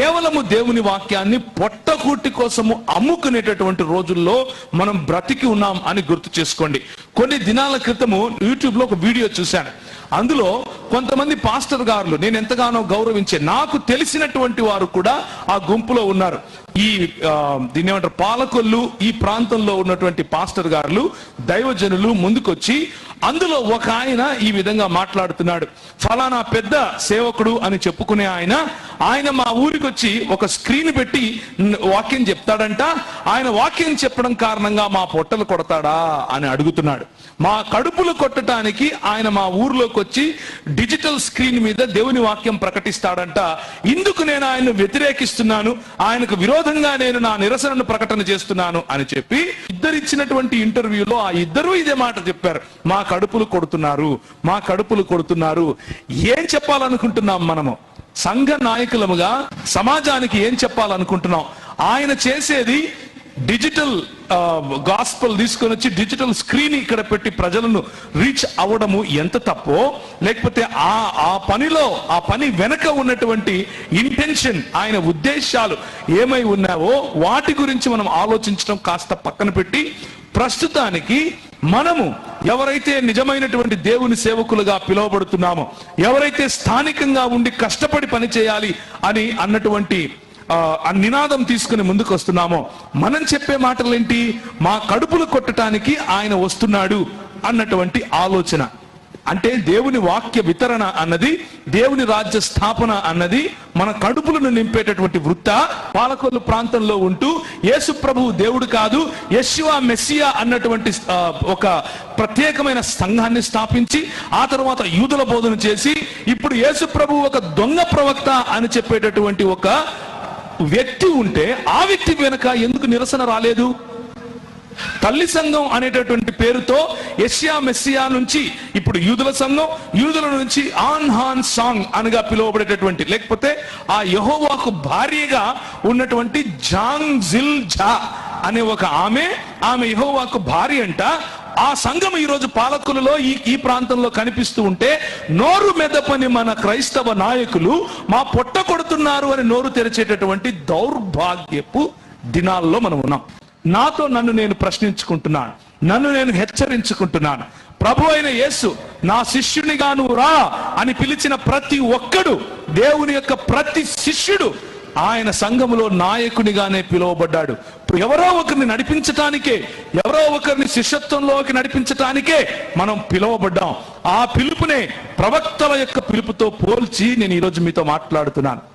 కేవలము దేవుని వాక్యాన్ని పొట్టకూటి కోసము అమ్ముకునేటటువంటి రోజుల్లో మనం బ్రతికి ఉన్నాం అని గుర్తు చేసుకోండి. కొన్ని దినాల క్రితము యూట్యూబ్లో ఒక వీడియో చూశాను. అందులో కొంతమంది పాస్టర్ గారులు నేను ఎంతగానో గౌరవించే నాకు తెలిసినటువంటి వారు కూడా ఆ గుంపులో ఉన్నారు. ఈ దీన్ని ఏమంటారు పాలకొల్లు ఈ ప్రాంతంలో ఉన్నటువంటి పాస్టర్ గారులు దైవజనులు ముందుకొచ్చి అందులో ఒక ఆయన ఈ విధంగా మాట్లాడుతున్నాడు. ఫలానా పెద్ద సేవకుడు అని చెప్పుకునే ఆయన ఆయన మా ఊరికి వచ్చి ఒక స్క్రీన్ పెట్టి వాక్యం చెప్తాడంట. ఆయన వాక్యం చెప్పడం కారణంగా మా పొట్టలు కొడతాడా అని అడుగుతున్నాడు. మా కడుపులు కొట్టడానికి ఆయన మా ఊర్లోకి వచ్చి డిజిటల్ స్క్రీన్ మీద దేవుని వాక్యం ప్రకటిస్తాడంట. ఇందుకు నేను ఆయన్ను వ్యతిరేకిస్తున్నాను. ఆయనకు విరోధంగా నేను నా నిరసనను ప్రకటన చేస్తున్నాను అని చెప్పి ఇద్దరిచ్చినటువంటి ఇంటర్వ్యూలో ఆ ఇద్దరు ఇదే మాట చెప్పారు. మా కడుపులు కొడుతున్నారు. మా కడుపులు కొడుతున్నారు. ఏం చెప్పాలనుకుంటున్నాం మనము? సంఘ నాయకులముగా సమాజానికి ఏం చెప్పాలనుకుంటున్నాం? ఆయన చేసేది డిజిటల్ గాస్పల్ తీసుకొని వచ్చి డిజిటల్ స్క్రీన్ ఇక్కడ పెట్టి ప్రజలను రీచ్ అవ్వడము ఎంత తప్పో లేకపోతే ఆ ఆ పనిలో ఆ పని వెనక ఉన్నటువంటి ఇంటెన్షన్ ఆయన ఉద్దేశాలు ఏమై ఉన్నావో వాటి గురించి మనం ఆలోచించడం కాస్త పక్కన పెట్టి ప్రస్తుతానికి మనము ఎవరైతే నిజమైనటువంటి దేవుని సేవకులుగా పిలువబడుతున్నామో ఎవరైతే స్థానికంగా ఉండి కష్టపడి పని చేయాలి అని అన్నటువంటి ఆ నినాదం తీసుకుని ముందుకు వస్తున్నామో మనం చెప్పే మాటలేంటి? మా కడుపులు కొట్టడానికి ఆయన వస్తున్నాడు అన్నటువంటి ఆలోచన. అంటే దేవుని వాక్య వితరణ అన్నది దేవుని రాజ్య స్థాపన అన్నది మన కడుపులను నింపేటటువంటి వృత్త. పాలకొల్లు ప్రాంతంలో ఉంటూ యేసు ప్రభువు దేవుడు కాదు యెషువా మెస్సియా అన్నటువంటి ఒక ప్రత్యేకమైన సంఘాన్ని స్థాపించి ఆ తర్వాత యూదుల బోధన చేసి ఇప్పుడు యేసు ప్రభు ఒక దొంగ ప్రవక్త అని చెప్పేటటువంటి ఒక వ్యక్తి ఉంటే ఆ వ్యక్తి వెనుక ఎందుకు నిరసన రాలేదు? తల్లి సంఘం అనేటటువంటి పేరుతో యెషయా మెస్సియా నుంచి ఇప్పుడు యూదుల సంఘం యూదుల నుంచి ఆన్ హాన్ సాంగ్ అనగా పిలువబడేటటువంటి లేకపోతే ఆ యహోవాకు భార్యగా ఉన్నటువంటి జాంగ్ జిల్ ఝా అనే ఒక ఆమె ఆమె యహోవాకు భార్య అంట. ఆ సంఘం ఈ రోజు పాలకులలో ఈ ఈ ప్రాంతంలో కనిపిస్తూ ఉంటే నోరు మెదపని మన క్రైస్తవ నాయకులు మా పొట్ట కొడుతున్నారు అని నోరు తెరిచేటటువంటి దౌర్భాగ్యపు దినాల్లో మనం ఉన్నాం. నాతో నన్ను నేను ప్రశ్నించుకుంటున్నాను నన్ను నేను హెచ్చరించుకుంటున్నాను. ప్రభు అయిన యేసు నా శిష్యునిగా నువ్వు రా అని పిలిచిన ప్రతి ఒక్కడు దేవుని యొక్క ప్రతి శిష్యుడు ఆయన సంఘములో నాయకునిగానే పిలువబడ్డాడు. ఎవరో ఒకరిని నడిపించటానికే ఎవరో ఒకరిని శిష్యత్వంలోకి నడిపించటానికే మనం పిలువబడ్డాం. ఆ పిలుపునే ప్రవక్తల యొక్క పిలుపుతో పోల్చి నేను ఈరోజు మీతో మాట్లాడుతున్నాను.